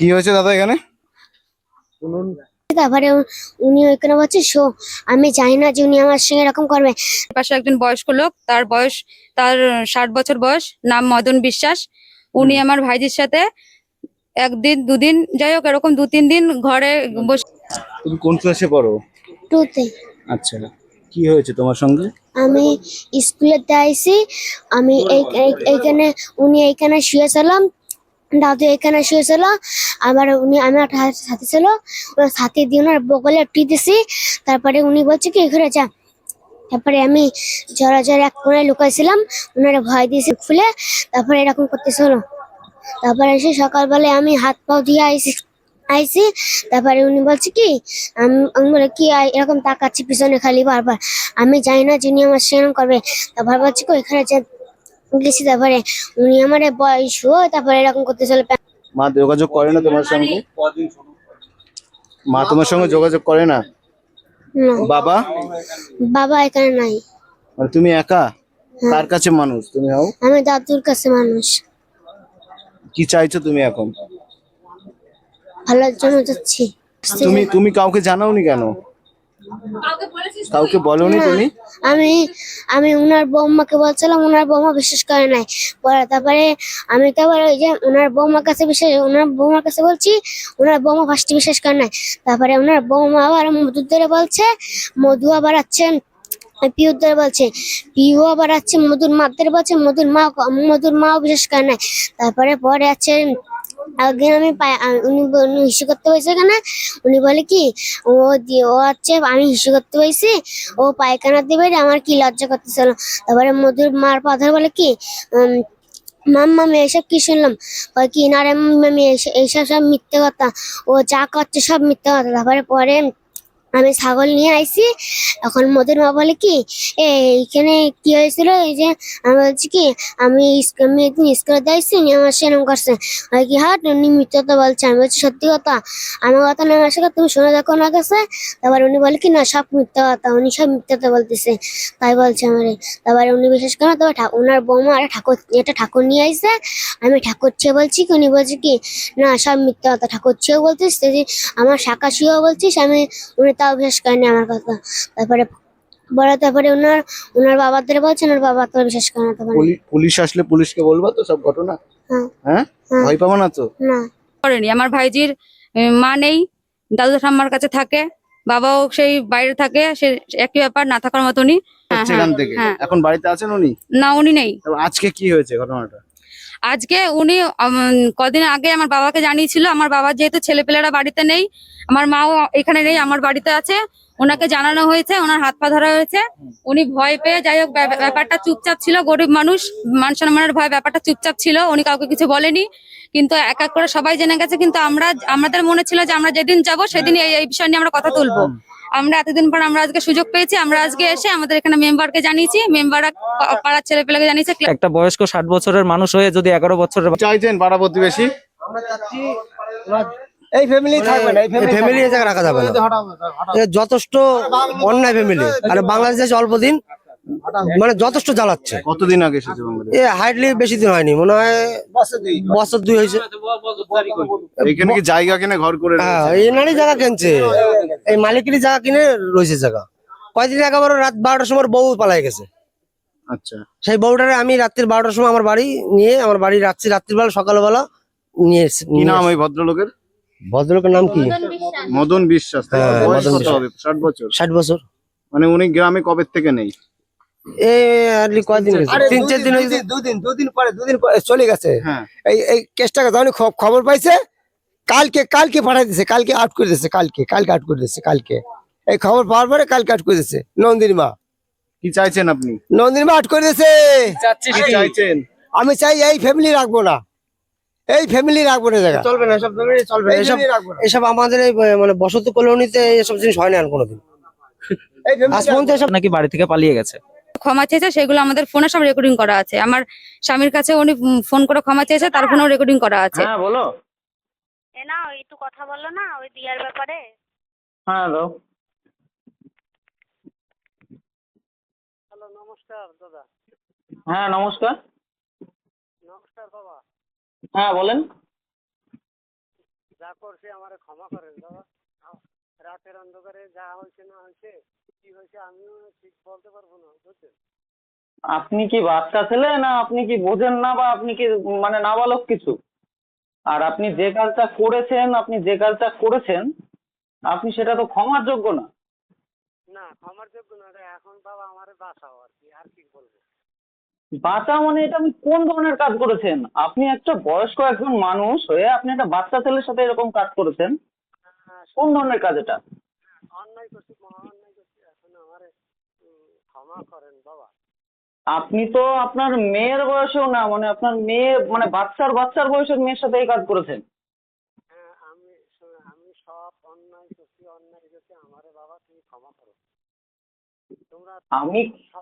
কি হয়েছে দাদা এখানে? তারপরে উনি ওইখানে বলছে শো আমি জানি না যে উনি আমার সঙ্গে এরকম করবে। পাশে একজন বয়স্ক লোক তার বয়স তার ষাট বছর বয়স নাম মদন বিশ্বাস। উনি আমার ভাইজির সাথে একদিন দুদিন যাই হোক এরকম দু তিন দিন ঘরে বসে তুমি কোন ক্লাসে পড়ো? টুতে আচ্ছা। কি হয়েছে তোমার সঙ্গে? আমি স্কুলেতে আইসি আমি এই- এই- এইখানে উনি এইখানে শুয়েছিলাম দাদু এখানে শুয়েছিল আবার উনি আমার সাথে ছিল। সাথে দিয়ে ওনার বগলে একটি দিছি, তারপরে উনি বলছে কি, ঘরে যা। তারপরে আমি জরা এক কোনায় লুকাইছিলাম ওনারা ভয় দিয়েছে খুলে, তারপরে এরকম করতেছিল তারপরে এসে সকালবেলায় আমি হাত পাও দিয়ে আইসি আইসি তারপরে উনি বলছে কি, আমি বলে, কি এরকম তাকাচ্ছি পিছনে খালি বারবার। আমি জানি না যিনি আমার সেরকম করবে। তারপর বলছি কি যে গেছি তারপরে উনি আমার বয়স হয়ে তারপরে এরকম করতেছিল মা যোগাযোগ করে না তোমার সঙ্গে? মা তোমার সঙ্গে যোগাযোগ করে না? বাবা? বাবা এখানে নাই। মানে তুমি একা? কার কাছে মানুষ তুমি হও? আমি দাদুর কাছে মানুষ। কি চাইছো তুমি এখন? ভালোর জন্য যাচ্ছি। তুমি তুমি কাউকে জানাওনি কেন? কাউকে বলনি তুমি? আমি আমি উনার বৌমাকে বলছিলাম উনার বৌমা বিশ্বাস করে নাই। পরে তারপরে আমি তারপরে ওই যে উনার বৌমার কাছে বিশ্বাস উনার বৌমার কাছে বলছি উনার বৌমা ফার্স্টে বিশ্বাস করে নাই। তারপরে উনার বৌমা আবার মধুর ধরে বলছে মধু আবার আছে পিউর ধরে বলছে পিউ আবার আছে মধুর মা ধরে বলছে মধুর মা মধুর মাও বিশ্বাস করে নাই। তারপরে পরে আছে একদিন আমি উনি উনি হিসু করতে হয়েছে কেন? উনি বলে কি, ও দিয়ে ও হচ্ছে, আমি হিসু করতে হয়েছি ও পায়খানা দিবে আমার কি লজ্জা করতেছিল তারপরে মধুর মার পাথর বলে কি মাম্মা, আমি এইসব কি শুনলাম? কি, না রে মামি এইসব সব মিথ্যে কথা, ও যা করছে সব মিথ্যে কথা। তারপরে পরে আমি ছাগল নিয়ে আইছি। এখন মধুর মা বলে কি এইখানে কি হয়েছিল? এই যে আমি বলছি কি, আমি আমি একদিন স্কুলে যাইছি, নিয়ে আমার সেরকম করছে। হয় কি হাট উনি মিথ্যে কথা বলছে, আমি বলছি সত্যি কথা। আমার কথা না আমার সাথে তুমি শুনে দেখো না কাছে তারপর উনি বলে কি, না, সব মিথ্যা কথা, উনি সব মিথ্যা কথা বলতেছে। তাই বলছে আমারে। তারপরে উনি বিশেষ করে ঠা- ওনার বৌমা আর ঠাকুর এটা ঠাকুর নিয়ে আইছে। আমি ঠাকুর ছেয়ে বলছি কি, উনি বলছে কি, না, সব মিথ্যা কথা, ঠাকুর ছেয়েও যে, আমার শাখা শুয়েও বলছিস, আমি, উনি তাও বিশ্বাস করেনি আমার কথা। তারপরে বড় তারপরে ওনার ওনার বাবাদের বলছে ওনার বাবা তো বিশ্বাস করে না তারপরে পুলিশ আসলে পুলিশকে বলবা তো সব ঘটনা? হ্যাঁ। হ্যাঁ? হ্যাঁ। ভয় পাবো না তো? না। করেনি। আমার ভাইজির মা নেই দাদু ঠাম্মার কাছে থাকে বাবাও সেই বাইরে থাকে সে একই ব্যাপার না থাকার মতনই। হ্যাঁ, থেকে? হ্যাঁ। এখন বাড়িতে আছেন উনি? না উনি নেই। আজকে কি হয়েছে ঘটনাটা? আজকে উনি কদিন আগে আমার বাবাকে জানিয়েছিল, আমার বাবা যেহেতু ছেলেপেলেরা বাড়িতে নেই, আমার মাও এখানে নেই, আমার বাড়িতে আছে, ওনাকে জানানো হয়েছে, ওনার হাত পা ধরা হয়েছে। উনি ভয় পেয়ে যাই হোক, ব্যা- ব্যাপারটা চুপচাপ ছিল, গরিব মানুষ, মান সম্মানের ভয় ব্যাপারটা চুপচাপ ছিল, উনি কাউকে কিছু বলেনি। কিন্তু এক এক করে সবাই জেনে গেছে, কিন্তু আমরা, আমাদের মনে ছিল যে আমরা যেদিন যাব সেদিন এই বিষয় নিয়ে আমরা কথা তুলবো। আমরা এতদিন পর আমরা আজকে সুযোগ পেয়েছি আমরা আজকে এসে আমাদের এখানে মেম্বারকে জানিয়েছি মেম্বাররা পাড়ার ছেলেপেলেকে জানিয়েছে একটা বয়স্ক ষাট বছরের মানুষ হয়ে যদি এগারো বছরের চাইছেন পাড়া প্রতিবেশী? এই ফ্যামিলি থাকবে না এই ফ্যামিলি রাখা যাবে না। যথেষ্ট অন্যায় ফ্যামিলি আর বাংলাদেশে অল্প দিন। মানে যথেষ্ট জ্বালাচ্ছে। কতদিন আগে এসেছে বাংলাদেশ? এ হাইটলি বেশি দিন হয়নি মনে হয় বছর দুই হয়েছে। এখানে কি জায়গা কিনে ঘর করে হ্যাঁ? এই জায়গা কিনছে। এই মালিকেরই জায়গা কিনে রয়েছে জায়গা। কয়দিন একেবারে রাত বারোটার সময় বউ পালাই গেছে। আচ্ছা। সেই বউটারে আমি রাত্রির বারোটার সময় আমার বাড়ি নিয়ে আমার বাড়ি রাত্রি রাত্রিবেলা সকালবেলা নিয়ে এসে- কি নিয়ে নাম ওই ভদ্রলোকের? ভদ্রলোকের নাম কি? মদন বিশ্বাস? হ্যাঁ, ষাট বছর। ষাট বছর। মানে উনি গ্রামে কবে থেকে নেই? এ কয়দিন তিন চার দিন হয়েছে? দুদিন দুদিন পরে দুদিন পরে চলে গেছে। হ্যাঁ। এই এই কেসটাকে যখন খবর পাইছে? কালকে কালকে পাঠাই দিছে কালকে আউট করে দিচ্ছে কালকে কালকে আউট করে দিচ্ছে কালকে। এই খবর পাওয়ার পরে কালকে আউট করে দিচ্ছে নন্দিনী মা। কি চাইছেন আপনি? নন্দিনী মা আউট করে দিচ্ছে চাইছেন? আমি চাই এই ফ্যামিলি রাখব না। এই ফ্যামিলি রাখব না জায়গা চলবে না এসব চলবে না এসব। এসব আমাদের এই মানে বসত কলোনিতে এসব জিনিস হয় না আর কোনোদিন। নাকি বাড়ি থেকে পালিয়ে গেছে? ক্ষমা চেয়েছে সেগুলো আমাদের ফোনে সব রেকর্ডিং করা আছে। আমার স্বামীর কাছে উনি ফোন করে ক্ষমা চেয়েছে তার ফোনেও রেকর্ডিং করা আছে। হ্যাঁ বলো। এ না ওই একটু কথা বলল না ওই দিয়ার ব্যাপারে। হ্যাঁ দাও। হ্যাঁ নমস্কার। হ্যাঁ বলেন। যা করছে আমারে ক্ষমা করেন বাবা। আ- রাতের অন্ধকারে যা হয়েছে না হয়েছে কি হয়েছে আমিও ঠিক বলতে পারব না বুঝছেন আপনি কি বাচ্চা ছেলে না আপনি কি বোঝেন না বা আপনি কি মানে নাবালক কিছু? আর আপনি যে কাজটা করেছেন আপনি যে কাজটা করেছেন আপনি সেটা তো ক্ষমার যোগ্য না। না ক্ষমার যোগ্য না রে, এখন বাবা আমারে বাঁচাও আর কি আর কি বলব? বাচ্চা মানে এটা আপনি কোন ধরনের কাজ করেছেন? আপনি একটা বয়স্ক একজন মানুষ হয়ে আপনি একটা বাচ্চা ছেলের সাথে এরকম কাজ করেছেন? হ্যাঁ, কোন ধরনের কাজ এটা? অন্যায় করছি মহা অন্যায় করছি এখন আমারে উম, ক্ষমা করেন বাবা আপনি তো আপনার মেয়ের বয়সেও না মানে আপনার মেয়ে মানে বাচ্চার বাচ্চার বয়সের মেয়ের সাথে এই কাজ করেছেন। হ্যাঁ আমি আমি সব অন্যায় করছি অন্যায় করছি আমারে বাবা তুমি ক্ষমা করো। আমি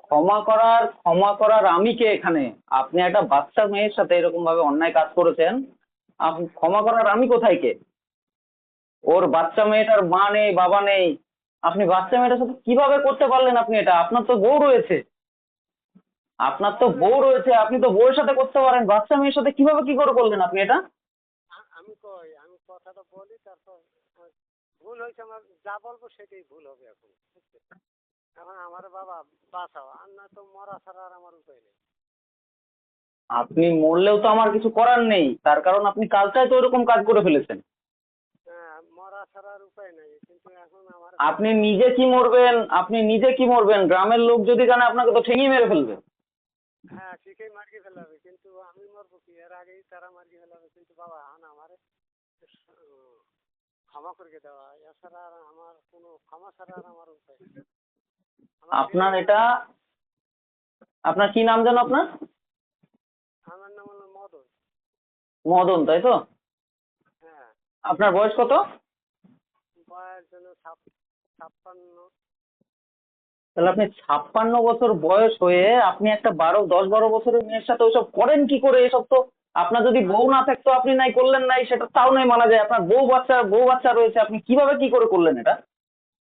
ক্ষমা করার ক্ষমা করার আমি কে এখানে? আপনি একটা বাচ্চা মেয়ের সাথে এরকম ভাবে অন্যায় কাজ করেছেন আপনি ক্ষমা করার আমি কোথায় কে? ওর বাচ্চা মেয়েটার মা নেই বাবা নেই আপনি বাচ্চা মেয়েটার সাথে কীভাবে করতে পারলেন আপনি এটা? আপনার তো বউ রয়েছে। আপনার তো বউ রয়েছে আপনি তো বউয়ের সাথে করতে পারেন। বাচ্চা মেয়ের সাথে কীভাবে কি করে করলেন আপনি এটা? আমি কই আমি কথাটা বলি তারপর ভুল হয়েছে আমার যা বলব সেটাই ভুল হবে এখন এখন আমার বাবা বাঁচাও আর না তো মরা ছাড়া আর আমার উপায় নেই। আপনি মরলেও তো আমার কিছু করার নেই তার কারণ আপনি কালটাই তো এরকম কাজ করে ফেলেছেন হ্যাঁ মরা ছাড়া আর উপায় নেই কিন্তু এখন আমার আপনি নিজে কি মরবেন আপনি নিজে কি মরবেন? গ্রামের লোক যদি জানে আপনাকে তো ঠেঙিয়ে মেরে ফেলবে। হ্যাঁ ঠিকই মার্কি ফেলাবে কিন্তু আমি মরবো কি? এর আগেই তারা মার্কি ফেলাবে কিন্তু বাবা আমার ক্ষমা করে দেওয়া এছাড়া আর আমার কোনো ক্ষমা ছাড়া আর আমার উপায় আপনার এটা আপনার কি নাম জানো আপনার? আমার নাম হলো মদন। মদন তাই তো? হ্যাঁ। আপনার বয়স কত? যেন ছাপ- ছাপ্পান্ন। তাহলে আপনি ছাপ্পান্ন বছর বয়স হয়ে আপনি একটা বারো দশ বারো বছরের মেয়ের সাথে ওসব করেন কি করে? এসব তো আপনার যদি বউ না থাকতো আপনি নাই করলেন নাই সেটা তাও নাই মানা যায়। আপনার বউ বাচ্চা বউ বাচ্চা রয়েছে আপনি কীভাবে কি করে করলেন এটা?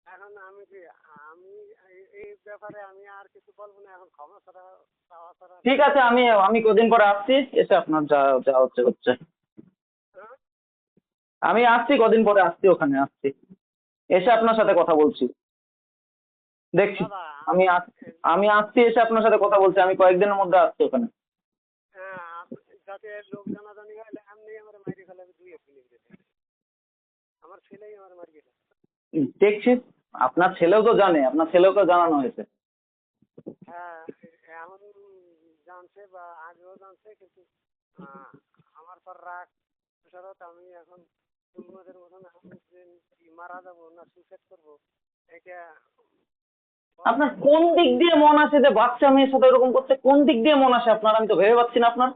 এখন আমি কি আমি এই- এই ব্যাপারে আমি আর কিছু বলব না এখন ক্ষমা ছাড়া ঠিক আছে আমি আমি কদিন পরে আসছি এসে আপনার যা যা হচ্ছে হচ্ছে। হ্যাঁ? আমি আসছি কদিন পরে আসছি ওখানে আসছি। এসে আপনার সাথে কথা বলছি। দেখছি। আমি আমি আসছি এসে আপনার সাথে কথা বলছি। আমি কয়েকদিনের মধ্যে আসছি ওখানে। হ্যাঁ দেখছি। আপনার ছেলেও তো জানে আপনার ছেলেওকে জানানো হয়েছে। হ্যাঁ এখন জানছে বা আগেও জানছে কিন্তু আহ, আমার পর রাগ আমি এখন তোমাদের মতন এখন যে কি মারা যাব না সুইসাইড করব এটা আপনার কোন দিক দিয়ে মন আছে যে বাচ্চা মেয়ের সাথে এরকম করতে? কোন দিক দিয়ে মন আসে আপনার? আমি তো ভেবে পাচ্ছি না আপনার।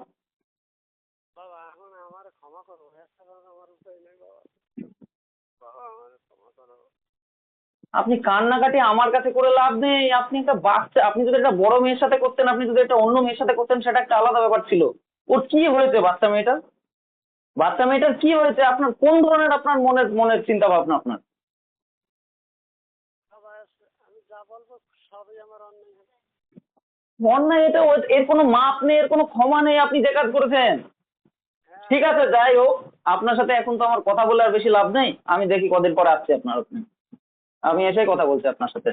বাবা এখন আমার ক্ষমা করো এছাড়া আমার উপায় নেই বাবা। বাবা আমার ক্ষমা করো। আপনি কান্নাকাটি আমার কাছে করে লাভ নেই। আপনি একটা বাচ্চা আপনি যদি একটা বড় মেয়ের সাথে করতেন আপনি যদি একটা অন্য মেয়ের সাথে করতেন সেটা একটা আলাদা ব্যাপার ছিল। ওর কি হয়েছে বাচ্চা মেয়েটার? বাচ্চা মেয়েটার কি হয়েছে? আপনার কোন ধরনের আপনার মনের মনের চিন্তা ভাবনা আপনার? অন্যায় এটা এর কোনো মাপ নেই এর কোনো ক্ষমা নেই আপনি যে কাজ করেছেন। ঠিক আছে যাই হোক আপনার সাথে এখন তো আমার কথা বলে আর বেশি লাভ নেই। আমি দেখি কদিন পরে আসছি আপনার ওখানে আমি এসেই কথা বলছি আপনার সাথে।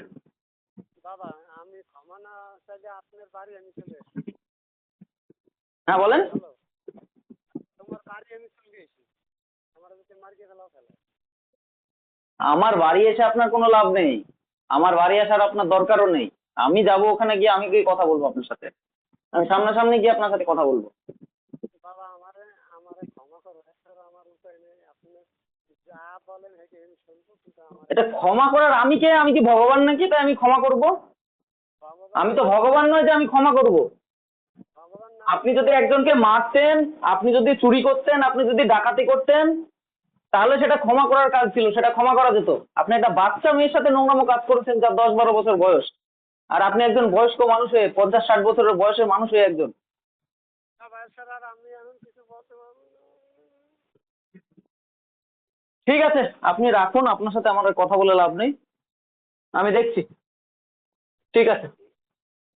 বাবা আমি ক্ষমা না চাইলে আপনার বাড়ি আমি চলে হ্যাঁ বলেন। বাড়ি আমি চলে গেছি আমার ফেলে বাড়ি এসে আপনার কোনো লাভ নেই। আমার বাড়ি আসার আপনার দরকারও নেই। আমি যাব ওখানে গিয়ে আমি গিয়ে কথা বলব আপনার সাথে। আমি সামনাসামনি গিয়ে আপনার সাথে কথা বলব। বাবা আমারে আমারে ক্ষমা করো। আমার উপায় নেই। আপনি যা বলেন হেঁটে আমি শুনব কিন্তু আমার এটা ক্ষমা করার আমি কে? আমি কি ভগবান নাকি? তাই আমি ক্ষমা করব? আমি তো ভগবান নয় যে আমি ক্ষমা করব। আপনি যদি একজনকে মারতেন, আপনি যদি চুরি করতেন, আপনি যদি ডাকাতি করতেন, তাহলে সেটা ক্ষমা করার কাজ ছিল, সেটা ক্ষমা করা যেত। আপনি একটা বাচ্চা মেয়ের সাথে নোংরামো কাজ করেছেন যার দশ বারো বছর বয়স। আর আপনি একজন বয়স্ক মানুষ হয়ে, পঞ্চাশ ষাট বছরের বয়সের মানুষ হয়ে একজন। ঠিক আছে, আপনি রাখুন, আপনার সাথে আমার কথা বলে লাভ নেই। আমি দেখছি। ঠিক আছে।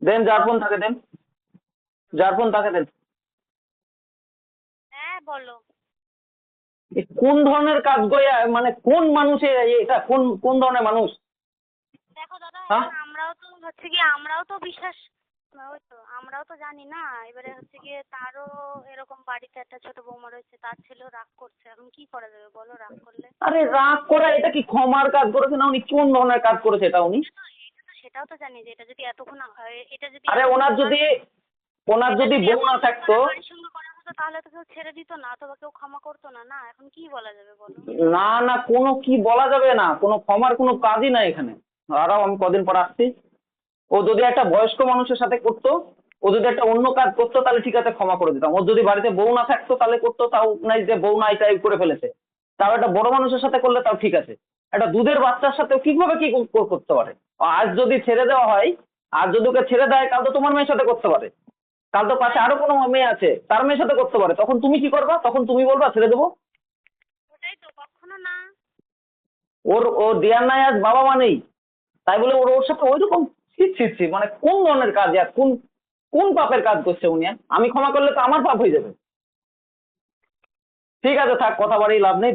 দেন, যার ফোন থাকে, দেন। যার ফোন তাকে দেন। হ্যাঁ বলো। কোন ধরনের কাজ গো এ? মানে কোন মানুষের এটা কোন কোন ধরনের মানুষ? দেখো দাদা হ্যাঁ? আমরাও তো হচ্ছে কি আমরাও তো বিশ্বাস ওই তো আমরাও তো জানি না এবারে হচ্ছে গিয়ে তারও এরকম বাড়িতে একটা ছোট বৌমা রয়েছে তার ছেলেও রাগ করছে এখন কি করা যাবে বলো রাগ করলে? আরে রাগ করা এটা কি ক্ষমার কাজ করেছে না উনি? কোন ধরনের কাজ করেছে এটা উনি? সেটাও তো জানি যে এটা যদি এতক্ষণ এটা যদি আরে ওনার যদি ওনার যদি বউ না থাকতো বাড়ির সঙ্গে করা হতো তাহলে তো কেউ ছেড়ে দিত না অথবা কেউ ক্ষমা করতো না। না এখন কি বলা যাবে বলো না না কোনো কি বলা যাবে না। কোনো ক্ষমার কোনো কাজই নাই এখানে। আরও আমি কদিন পর আসছি। ও যদি একটা বয়স্ক মানুষের সাথে করতো ও যদি একটা অন্য কাজ করতো তাহলে ঠিক আছে ক্ষমা করে দিতাম। ওর যদি বাড়িতে বউ না থাকতো তাহলে করতো তাও নাই যে বউ নাই তাই করে ফেলেছে। তাও একটা বড় মানুষের সাথে করলে তাও ঠিক আছে। একটা দুধের বাচ্চার সাথে কীভাবে কি করতে পারে? আজ যদি ছেড়ে দেওয়া হয় আর যদি ওকে ছেড়ে দেয় কাল তো তোমার মেয়ের সাথে করতে পারে। কাল তো পাশে আরও কোনো মেয়ে আছে তার মেয়ের সাথে করতে পারে। তখন তুমি কি করবা? তখন তুমি বলবা ছেড়ে দেবো। ওটাই তো কখনো না। ওর ও দেয়ার নাই আজ বাবা মা নেই। তাই বলে ওর ওর সাথে ওই রকম ছি ছি ছি মানে কোন ধরনের কাজ আর কোন কোন পাপের কাজ করছে উনি আর? আমি ক্ষমা করলে তো আমার পাপ হয়ে যাবে। ঠিক আছে থাক কথা বাড়ি লাভ নেই।